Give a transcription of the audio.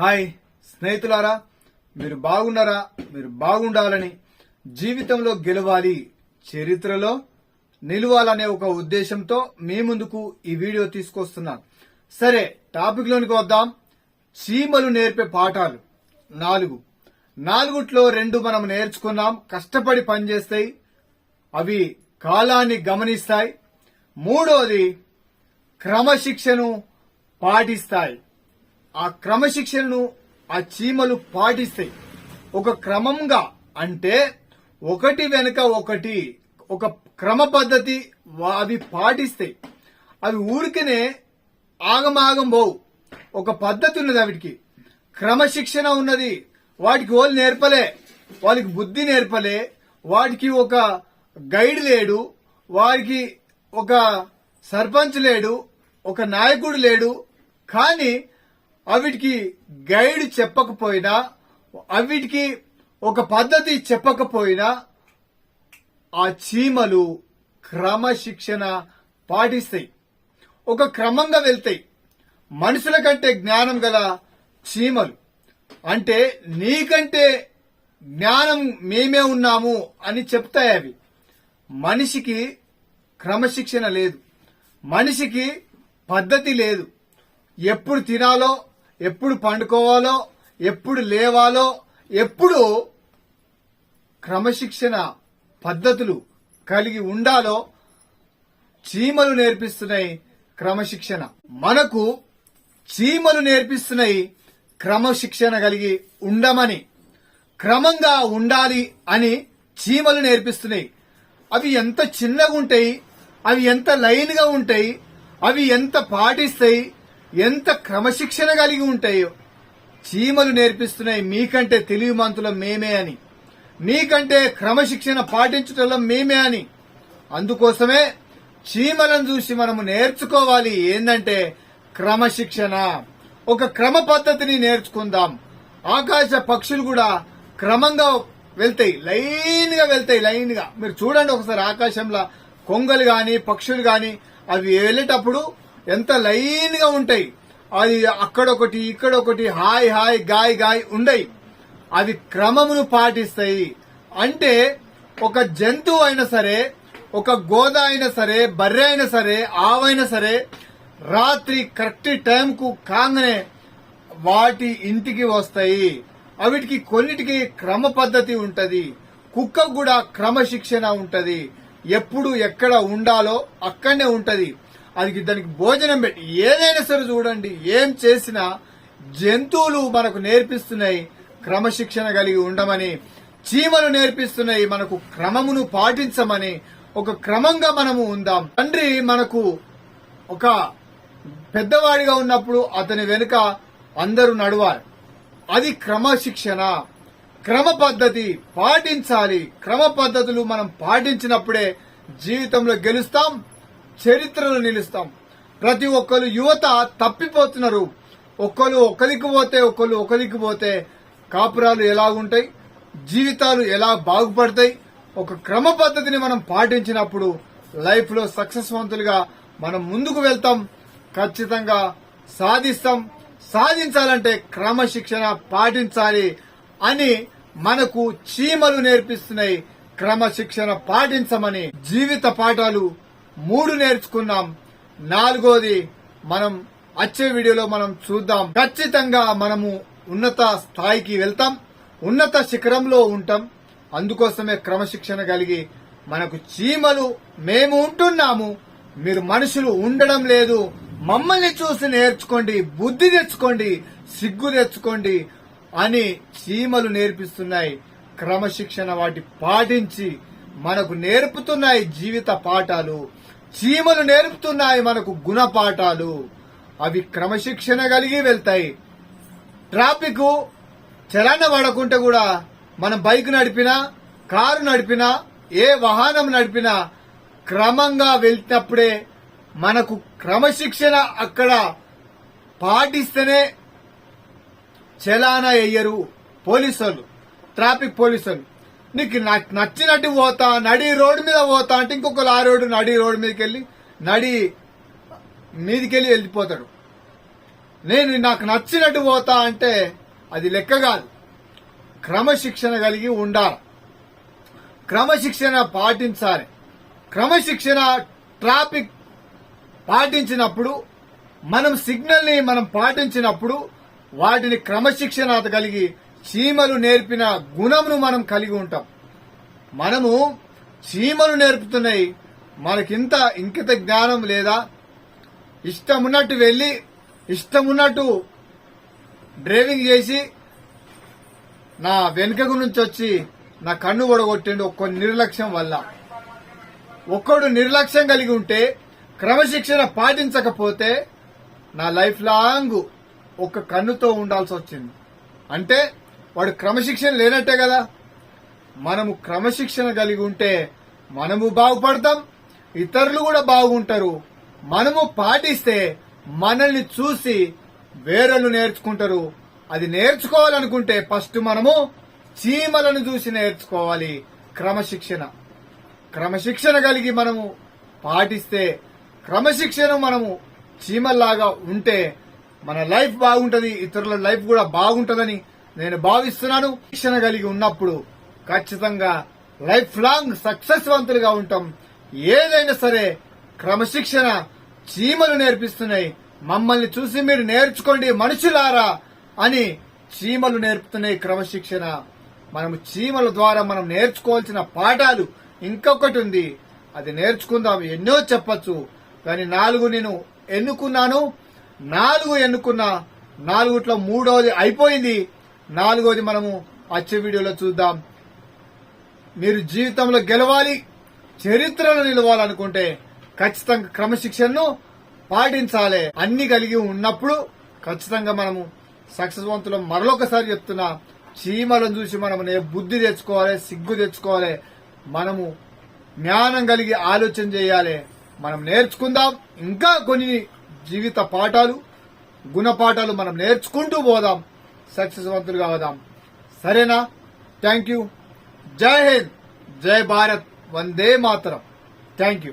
Hi స్నేహితులారా మీరు బాగున్నారా? మీరు బాగుండాలని జీవితంలో గెలవాలి చరిత్రలో నిలవాలనే ఒక ఉద్దేశంతో మీ ముందుకు ఈ వీడియో తీసుకొస్తున్నాను సరే టాపిక్ లోనికి వద్దాం. చీమలు నేర్పే పాఠాలు. నాలుగు. నాలుగుట్లో రెండు మనం నేర్చుకున్నాం. కష్టపడి పనిచేస్తాయి. అవి కాలాన్ని గమనిస్తాయి. మూడోది క్రమశిక్షను పాటిస్తాయి. ఆ క్రమశిక్షణను ఆ చీమలు పాటిస్తాయి. ఒక క్రమంగా అంటే ఒకటి వెనుక ఒకటి ఒక క్రమ పద్ధతి అవి పాటిస్తాయి. అవి ఊరికనే ఆగమాగం పోవు. ఒక పద్ధతి ఉన్నది వాటికి క్రమశిక్షణ ఉన్నది. వాటికి వాళ్ళు నేర్పలే. వాళ్ళకి బుద్ధి నేర్పలే. వాటికి ఒక గైడ్ లేడు. వారికి ఒక సర్పంచ్ లేడు. ఒక నాయకుడు లేడు. కానీ అవిటికి గైడ్ చెప్పకపోయినా అవిటికి ఒక పద్ధతి చెప్పకపోయినా ఆ చీమలు క్రమశిక్షణ పాటిస్తాయి. ఒక క్రమంగా వెళ్తాయి. మనుషుల కంటే జ్ఞానం గల చీమలు. అంటే నీకంటే జ్ఞానం మేమే ఉన్నాము అని చెప్తాయి అవి. మనిషికి క్రమశిక్షణ లేదు. మనిషికి పద్ధతి లేదు. ఎప్పుడు తినాలో ఎప్పుడు పండుకోవాలో ఎప్పుడు లేవాలో ఎప్పుడు క్రమశిక్షణ పద్ధతులు కలిగి ఉండాలో చీమలు నేర్పిస్తున్నాయి క్రమశిక్షణ. మనకు చీమలు నేర్పిస్తున్నాయి క్రమశిక్షణ కలిగి ఉండమని. క్రమంగా ఉండాలి అని చీమలు నేర్పిస్తున్నాయి. అవి ఎంత చిన్నగా ఉంటాయి అవి ఎంత లైన్గా ఉంటాయి అవి ఎంత పాటిస్తాయి ఎంత క్రమశిక్షణ కలిగి ఉంటాయో. చీమలు నేర్పిస్తున్నాయి మీకంటే తెలివిమంతులం మేమే అని. మీకంటే క్రమశిక్షణ పాటించటం మేమే అని. అందుకోసమే చీమలను చూసి మనము నేర్చుకోవాలి. ఏందంటే క్రమశిక్షణ. ఒక క్రమ పద్ధతిని నేర్చుకుందాం. ఆకాశ పక్షులు కూడా క్రమంగా వెళ్తాయి లైన్గా వెళ్తాయి లైన్గా మీరు చూడండి ఒకసారి ఆకాశంలో కొంగలు గాని పక్షులు గాని అవి వెళ్ళేటప్పుడు ఎంత లైన్గా ఉంటాయి. అది అక్కడొకటి ఇక్కడొకటి హాయ్ హాయ్ గాయ్ గాయ్ ఉండయి. అవి క్రమమును పాటిస్తాయి. అంటే ఒక జంతువు అయినా సరే ఒక గోద అయినా సరే బర్రె అయినా సరే ఆవైనా సరే రాత్రి కరెక్ట్ టైంకు కాగానే వాటి ఇంటికి వస్తాయి. అవిటికి కొన్నిటికి క్రమ పద్ధతి ఉంటుంది. కుక్కకు కూడా క్రమశిక్షణ ఉంటుంది. ఎప్పుడు ఎక్కడ ఉండాలో అక్కడనే ఉంటుంది. అది దానికి భోజనం పెట్టి ఏదైనా సరే చూడండి ఏం చేసినా జంతువులు మనకు నేర్పిస్తున్నాయి క్రమశిక్షణ కలిగి ఉండమని చీమలు నేర్పిస్తున్నాయి మనకు క్రమమును పాటించమని ఒక క్రమంగా మనము ఉందాం. తండ్రి మనకు ఒక పెద్దవాడిగా ఉన్నప్పుడు అతని వెనుక అందరూ నడవాలి. అది క్రమశిక్షణ క్రమ పద్ధతి పాటించాలి. క్రమ పద్ధతులు మనం పాటించినప్పుడే జీవితంలో గెలుస్తాం చరిత్రలో నిలుస్తాం. ప్రతి ఒక్కరు యువత తప్పిపోతున్నారు. ఒక్కరు ఒకరికి పోతే ఒకరు ఒకరికి పోతే కాపురాలు ఎలాగుంటాయి జీవితాలు ఎలా బాగుపడతాయి? ఒక క్రమ పద్ధతిని మనం పాటించినప్పుడు లైఫ్లో సక్సెస్వంతులుగా మనం ముందుకు వెళ్తాం. ఖచ్చితంగా సాధిస్తాం. సాధించాలంటే క్రమశిక్షణ పాటించాలి అని మనకు చీమలు నేర్పిస్తున్నాయి. క్రమశిక్షణ పాటించమని జీవిత పాఠాలు మూడు నేర్చుకున్నాం. నాలుగోది మనం వచ్చే వీడియోలో మనం చూద్దాం. ఖచ్చితంగా మనము ఉన్నత స్థాయికి వెళ్తాం. ఉన్నత శిఖరంలో ఉంటాం. అందుకోసమే క్రమశిక్షణ కలిగి మనకు చీమలు మేము ఉంటున్నాము. మీరు మనుషులు ఉండడం లేదు. మమ్మల్ని చూసి నేర్చుకోండి బుద్ధి తెచ్చుకోండి సిగ్గు తెచ్చుకోండి అని చీమలు నేర్పిస్తున్నాయి. క్రమశిక్షణ వాటి పాటించి మనకు నేర్పుతున్నాయి జీవిత పాఠాలు చీమలు నేర్పుతున్నాయి మనకు గుణపాఠాలు. అవి క్రమశిక్షణ కలిగి వెళ్తాయి. ట్రాఫిక్ చలన పడకుంటే కూడా మనం బైక్ నడిపినా కారు నడిపినా ఏ వాహనం నడిపినా క్రమంగా వెళ్తున్నప్పుడే మనకు క్రమశిక్షణ అక్కడ పాటిస్తేనే చలానా వేయరు వాళ్ళు ట్రాఫిక్ పోలీసులు నీకు నచ్చినట్టు పోతా నడి రోడ్డు మీద పోతా అంటే ఇంకొక ఆ రోడ్డు నడి రోడ్డు మీదకి వెళ్ళి నడి మీదికెళ్ళి వెళ్ళిపోతాడు. నేను నాకు నచ్చినట్టు పోతా అంటే అది లెక్క కాదు. క్రమశిక్షణ కలిగి ఉండాలి. క్రమశిక్షణ పాటించాలి. క్రమశిక్షణ ట్రాఫిక్ పాటించినప్పుడు మనం సిగ్నల్ని మనం పాటించినప్పుడు వాటిని క్రమశిక్షణ కలిగి చీమలు నేర్పిన గుణమును మనం కలిగి ఉంటాం. మనము చీమలు నేర్పుతున్నాయి. మనకింత ఇంకిత జ్ఞానం లేదా? ఇష్టమున్నట్టు వెళ్ళి ఇష్టమున్నట్టు డ్రైవింగ్ చేసి నా వెనుకకు నుంచి వచ్చి నా కన్ను ఒడగొట్టిండు ఒక్క నిర్లక్ష్యం వల్ల. ఒక్కడు నిర్లక్ష్యం కలిగి ఉంటే క్రమశిక్షణ పాటించకపోతే నా లైఫ్ లాంగ్ ఒక కన్నుతో ఉండాల్సి వచ్చింది అంటే వాడు క్రమశిక్షణ లేనట్టే కదా. మనము క్రమశిక్షణ కలిగి ఉంటే మనము బాగుపడతాం ఇతరులు కూడా బాగుంటారు. మనము పాటిస్తే మనల్ని చూసి వేరలు నేర్చుకుంటారు. అది నేర్చుకోవాలనుకుంటే ఫస్ట్ మనము చీమలను చూసి నేర్చుకోవాలి. క్రమశిక్షణ. క్రమశిక్షణ కలిగి మనము పాటిస్తే క్రమశిక్షణ మనము చీమల్లాగా ఉంటే మన లైఫ్ బాగుంటది ఇతరుల లైఫ్ కూడా బాగుంటుందని నేను భావిస్తున్నాను. శిక్షణ కలిగి ఉన్నప్పుడు ఖచ్చితంగా లైఫ్ లాంగ్ సక్సెస్వంతులుగా ఉంటాం. ఏదైనా సరే క్రమశిక్షణ చీమలు నేర్పిస్తున్నాయి. మమ్మల్ని చూసి మీరు నేర్చుకోండి మనుషులారా అని చీమలు నేర్పుతున్నాయి క్రమశిక్షణ. మనము చీమల ద్వారా మనం నేర్చుకోవాల్సిన పాఠాలు ఇంకొకటి ఉంది. అది నేర్చుకుందాం. ఎన్నో చెప్పచ్చు. కానీ నాలుగు నేను ఎన్నుకున్నాను. నాలుగు ఎన్నుకున్నా నాలుగుట్లో మూడోది అయిపోయింది. నాలుగోది మనము వచ్చే వీడియోలో చూద్దాం. మీరు జీవితంలో గెలవాలి చరిత్రలో నిలవాలనుకుంటే ఖచ్చితంగా క్రమశిక్షణను పాటించాలి. అన్ని కలిగి ఉన్నప్పుడు ఖచ్చితంగా మనము సక్సెస్వంతులం. మరొకసారి చెప్తున్నా చీమలను చూసి మనం నే- బుద్ధి తెచ్చుకోవాలి సిగ్గు తెచ్చుకోవాలి. మనము జ్ఞానం కలిగి ఆలోచన చేయాలి. మనం నేర్చుకుందాం. ఇంకా కొన్ని జీవిత పాఠాలు గుణపాఠాలు మనం నేర్చుకుంటూ పోదాం. సక్సెస్వంతులుగా అవుదాం సరేనా? Thank you Jai Hind. Jai Bharat. Vande Mataram. Thank you